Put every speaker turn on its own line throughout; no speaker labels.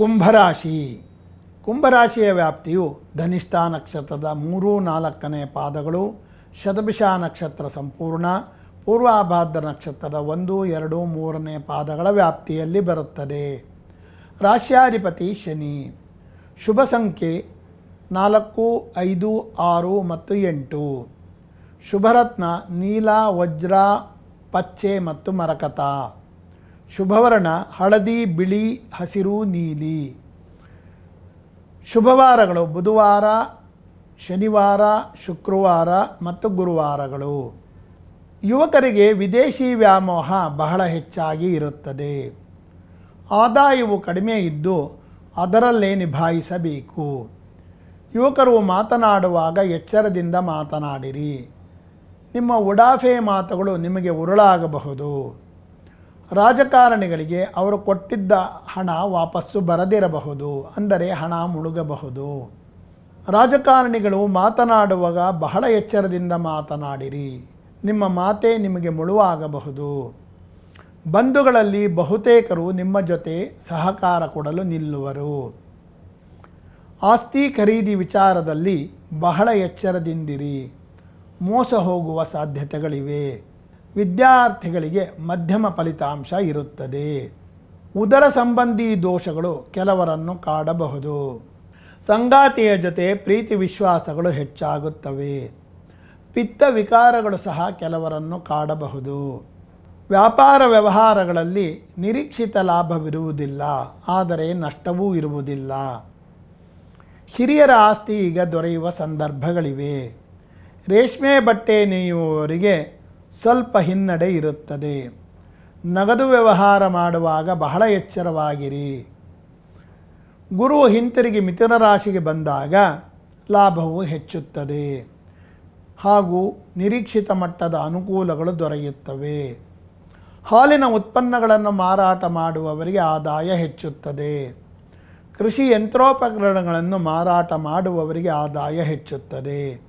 ಕುಂಭರಾಶಿ. ಕುಂಭರಾಶಿಯ ವ್ಯಾಪ್ತಿಯು ಧನಿಷ್ಠ ನಕ್ಷತ್ರದ ಮೂರು ನಾಲ್ಕನೇ ಪಾದಗಳು, ಶತಭಿಷ ನಕ್ಷತ್ರ ಸಂಪೂರ್ಣ ಪೂರ್ವಾಭಾದ್ರ ನಕ್ಷತ್ರದ ಒಂದು, ಎರಡು, ಮೂರನೇ ಪಾದಗಳ ವ್ಯಾಪ್ತಿಯಲ್ಲಿ ಬರುತ್ತದೆ. ರಾಶ್ಯಾಧಿಪತಿ ಶನಿ. ಶುಭ ಸಂಖ್ಯೆ ನಾಲ್ಕು, ಐದು, ಆರು ಮತ್ತು ಎಂಟು. ಶುಭರತ್ನ ನೀಲ, ವಜ್ರ, ಪಚ್ಚೆ ಮತ್ತು ಮರಕತ. ಶುಭವರ್ಣ, ಹಳದಿ, ಬಿಳಿ, ಹಸಿರು, ನೀಲಿ. ಶುಭವಾರಗಳು ಬುಧವಾರ, ಶನಿವಾರ, ಶುಕ್ರವಾರ ಮತ್ತು ಗುರುವಾರಗಳು. ಯುವಕರಿಗೆ ವಿದೇಶಿ ವ್ಯಾಮೋಹ ಬಹಳ ಹೆಚ್ಚಾಗಿ ಇರುತ್ತದೆ. ಆದಾಯವು ಕಡಿಮೆ ಇದ್ದು ಅದರಲ್ಲೇ ನಿಭಾಯಿಸಬೇಕು. ಯುವಕರು ಮಾತನಾಡುವಾಗ ಎಚ್ಚರದಿಂದ ಮಾತನಾಡಿರಿ. ನಿಮ್ಮ ಉಡಾಫೆ ಮಾತುಗಳು ನಿಮಗೆ ಉರುಳಾಗಬಹುದು. ರಾಜಕಾರಣಿಗಳಿಗೆ ಅವರು ಕೊಟ್ಟಿದ್ದ ಹಣ ವಾಪಸ್ಸು ಬರದಿರಬಹುದು, ಅಂದರೆ ಹಣ ಮುಳುಗಬಹುದು. ರಾಜಕಾರಣಿಗಳು ಮಾತನಾಡುವಾಗ ಬಹಳ ಎಚ್ಚರದಿಂದ ಮಾತನಾಡಿರಿ, ನಿಮ್ಮ ಮಾತೇ ನಿಮಗೆ ಮುಳುವಾಗಬಹುದು. ಬಂಧುಗಳಲ್ಲಿ ಬಹುತೇಕರು ನಿಮ್ಮ ಜೊತೆ ಸಹಕಾರ ಕೊಡಲು ನಿಲ್ಲುವರು. ಆಸ್ತಿ ಖರೀದಿ ವಿಚಾರದಲ್ಲಿ ಬಹಳ ಎಚ್ಚರದಿಂದಿರಿ, ಮೋಸ ಹೋಗುವ ಸಾಧ್ಯತೆಗಳಿವೆ. ವಿದ್ಯಾರ್ಥಿಗಳಿಗೆ ಮಧ್ಯಮ ಫಲಿತಾಂಶ ಇರುತ್ತದೆ. ಉದರ ಸಂಬಂಧಿ ದೋಷಗಳು ಕೆಲವರನ್ನು ಕಾಡಬಹುದು. ಸಂಗಾತಿಯ ಜೊತೆ ಪ್ರೀತಿ ವಿಶ್ವಾಸಗಳು ಹೆಚ್ಚಾಗುತ್ತವೆ. ಪಿತ್ತ ವಿಕಾರಗಳು ಸಹ ಕೆಲವರನ್ನು ಕಾಡಬಹುದು. ವ್ಯಾಪಾರ ವ್ಯವಹಾರಗಳಲ್ಲಿ ನಿರೀಕ್ಷಿತ ಲಾಭವಿರುವುದಿಲ್ಲ, ಆದರೆ ನಷ್ಟವೂ ಇರುವುದಿಲ್ಲ. ಹಿರಿಯರ ಆಸ್ತಿ ಈಗ ದೊರೆಯುವ ಸಂದರ್ಭಗಳಿವೆ. ರೇಷ್ಮೆ ಬಟ್ಟೆ ನೇಯುವವರಿಗೆ ಸ್ವಲ್ಪ ಹಿನ್ನಡೆ ಇರುತ್ತದೆ. ನಗದು ವ್ಯವಹಾರ ಮಾಡುವಾಗ ಬಹಳ ಎಚ್ಚರವಾಗಿರಿ. ಗುರು ಹಿಂತಿರುಗಿ ಮಿಥುನ ರಾಶಿಗೆ ಬಂದಾಗ ಲಾಭವು ಹೆಚ್ಚುತ್ತದೆ. ಹಾಗೂ ನಿರೀಕ್ಷಿತ ಮಟ್ಟದ ಅನುಕೂಲಗಳು ದೊರೆಯುತ್ತವೆ. ಹಾಲಿನ ಉತ್ಪನ್ನಗಳನ್ನು ಮಾರಾಟ ಮಾಡುವವರಿಗೆ ಆದಾಯ ಹೆಚ್ಚುತ್ತದೆ. ಕೃಷಿ ಯಂತ್ರೋಪಕರಣಗಳನ್ನು ಮಾರಾಟ ಮಾಡುವವರಿಗೆ ಆದಾಯ ಹೆಚ್ಚುತ್ತದೆ.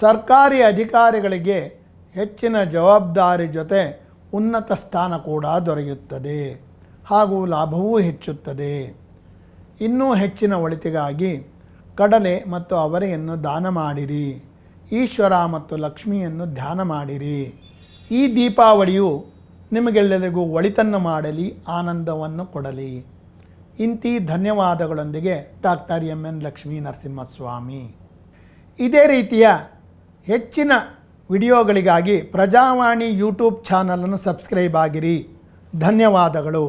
ಸರ್ಕಾರಿ ಅಧಿಕಾರಿಗಳಿಗೆ ಹೆಚ್ಚಿನ ಜವಾಬ್ದಾರಿ ಜೊತೆ ಉನ್ನತ ಸ್ಥಾನ ಕೂಡ ದೊರೆಯುತ್ತದೆ. ಹಾಗೂ ಲಾಭವೂ ಹೆಚ್ಚುತ್ತದೆ. ಇನ್ನೂ ಹೆಚ್ಚಿನ ಒಳಿತಿಗಾಗಿ ಕಡಲೆ ಮತ್ತು ಅವರೆಯನ್ನು ದಾನ ಮಾಡಿರಿ. ಈಶ್ವರ ಮತ್ತು ಲಕ್ಷ್ಮಿಯನ್ನು ಧ್ಯಾನ ಮಾಡಿರಿ. ಈ ದೀಪಾವಳಿಯು ನಿಮಗೆಲ್ಲರಿಗೂ ಒಳಿತನ್ನು ಮಾಡಲಿ, ಆನಂದವನ್ನು ಕೊಡಲಿ. ಇಂತಿ ಧನ್ಯವಾದಗಳೊಂದಿಗೆ doctor M N Lakshmi Narasimhaswamy. ಇದೇ ರೀತಿಯ ಹೆಚ್ಚಿನ ವಿಡಿಯೋಗಳಿಗಾಗಿ ಪ್ರಜಾವಾಣಿ ಯೂಟ್ಯೂಬ್ ಚಾನಲನ್ನು ಸಬ್ಸ್ಕ್ರೈಬ್ ಆಗಿರಿ. ಧನ್ಯವಾದಗಳು.